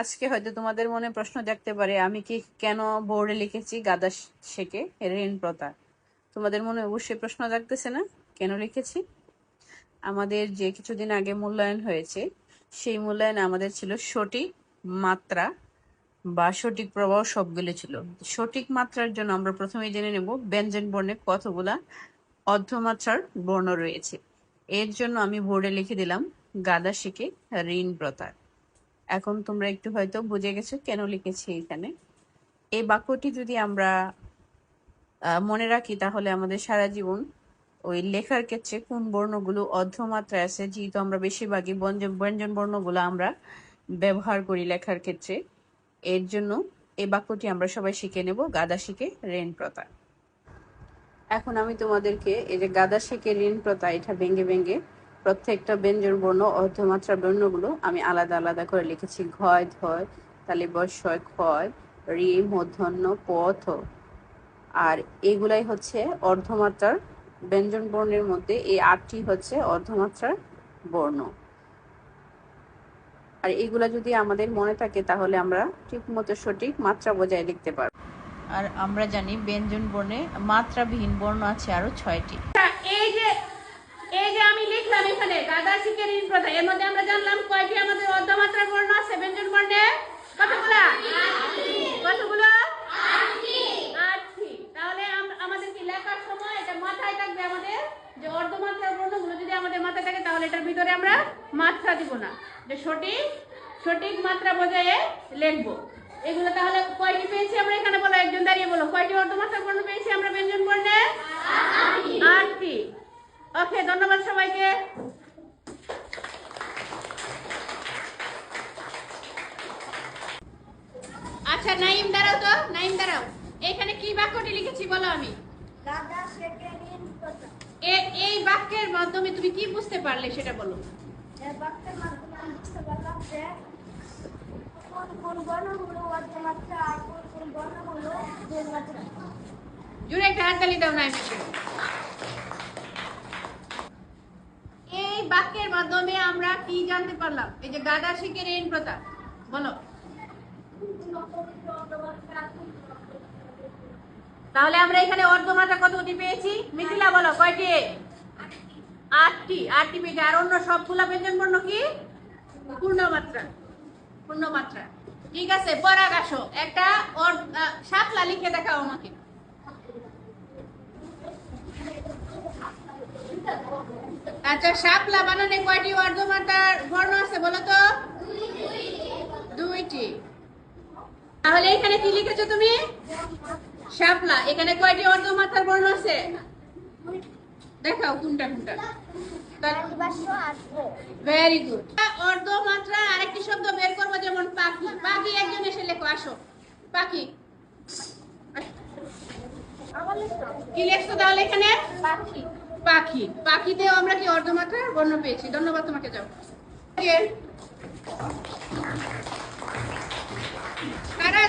আজকে হয়তো তোমাদের মনে প্রশ্ন জাগতে পারে, আমি কি কেন বোর্ডে লিখেছি গাদা শেখে ঋণ প্রতা তোমাদের মনে অবশ্যই প্রশ্ন জাগতেছে না? কেন লিখেছি? আমাদের যে কিছুদিন আগে মূল্যায়ন হয়েছে, সেই মূল্যায়ন আমাদের ছিল সঠিক মাত্রা বা সঠিক প্রবাহ সবগুলো ছিল। সঠিক মাত্রার জন্য আমরা প্রথমেই জেনে নেব ব্যঞ্জন বর্ণে কতগুলা অর্ধমাত্রার বর্ণ রয়েছে। এর জন্য আমি বোর্ডে লিখে দিলাম গাদা শিখে ঋণ প্রতার এখন তোমরা একটু হয়তো বুঝে গেছো কেন লিখেছি এখানে এই বাক্যটি যদি আমরা মনে রাখি তাহলে আমাদের সারা জীবন ওই লেখার ক্ষেত্রে কোন বর্ণগুলো অর্ধমাত্রায় আছে, যেহেতু আমরা বেশিরভাগই ব্যঞ্জন ব্যঞ্জন বর্ণগুলো আমরা ব্যবহার করি লেখার ক্ষেত্রে, এর জন্য এই বাক্যটি আমরা সবাই শিখে নেব গাদা শিখে ঋণ প্রতা এখন আমি তোমাদেরকে এই যে গাদা শিখে ঋণ প্রতা এটা ভেঙে ভেঙ্গে প্রত্যেকটা ব্যঞ্জন বর্ণ অর্ধমাত্রা বর্ণগুলো আমি আলাদা আলাদা করে লিখেছি। ঘয় ধয় তালে বস্যয় ক্ষয় রি মূর্ধন্য পথ আর এগুলাই হচ্ছে অর্ধমাত্রার ব্যঞ্জন বর্ণের মধ্যে এই আটটি হচ্ছে অর্ধমাত্রার বর্ণ। আর এগুলা যদি আমাদের মনে থাকে তাহলে আমরা ঠিক মতো সঠিক মাত্রা বজায় লিখতে পারব। আর আমরা জানি ব্যঞ্জন বর্ণে মাত্রাবিহীন বর্ণ আছে আরও ছয়টি। এই যে এই যে আমি লিখলাম এখানে, গাদা শিখে ঋণ প্রথা এর মধ্যে আমরা জানলাম কয়টি আমাদের অর্ধমাত্রার বর্ণ আছে, ব্যঞ্জন বর্ণে? কতগুলা? কতগুলো? তাহলে আমাদের কি লেখার সময়? মাথায় থাকবে আমাদের যে যদি আমাদের মাথায় থাকে, তাহলে এটার ভিতরে আমরা মাত্রা দিব না। যে সঠিক সঠিক মাত্রা লিখব। এগুলো তাহলে পেয়েছি আমরা এখানে বলো? একজন দাঁড়িয়ে বলো। কয়টি অর্ধমাত্রা বর্ণ পেয়েছি আমরা ব্যঞ্জন বর্ণে? আটটি। ওকে ধন্যবাদ সবাইকে। আচ্ছা নাইম দাঁড়াও তো। নাইম দাঁড়াও। এখানে কি বাক্যটি লিখেছি বলো আমি? এই বাক্যের মাধ্যমে তুমি কি বুঝতে পারলে সেটা বলো। বাক্যের মাধ্যমে আমি বুঝতে পারলাম যে কোন কোন বর্ণগুলো অর্ধমাত্রা আর কোন কোন বর্ণগুলো একটা হাততালি দাও নাইম এই বাক্যের মাধ্যমে আমরা কি জানতে পারলাম? এই যে গাদা শিখে ঋণ প্রথা বলো। তাহলে আমরা এখানে অর্ধমাত্রা কতটি পেয়েছি? মিথিলা, বলো, কয়টি? আটটি। আটটি পেয়েছি। আর অন্য সবগুলা ব্যঞ্জন বর্ণ কি? পূর্ণমাত্রা। পূর্ণমাত্রা। ঠিক আছে পরাগ আসো একটা শাপলা লিখে দেখাও আমাকে। আচ্ছা শাপলা বানানে কয়টি অর্ধমাত্রার বর্ণ আছে বলো তো? দুইটি। তাহলে এখানে কি লিখেছো তুমি? শাপলা এখানে কয়টি অর্ধমাত্রার বর্ণ আছে? দেখাও কোনটা কোনটা? ভেরি গুড অর্ধমাত্রা আরেকটি শব্দ বের করব যেমন পাখি। পাখি একজন এসে লেখো আসো। পাখি। কি লেখছো তাহলে এখানে? পাখি। পাখি। পাখিতেও আমরা কি অর্ধমাত্রার বর্ণ পেয়েছি? ধন্যবাদ তোমাকে যাও। কারা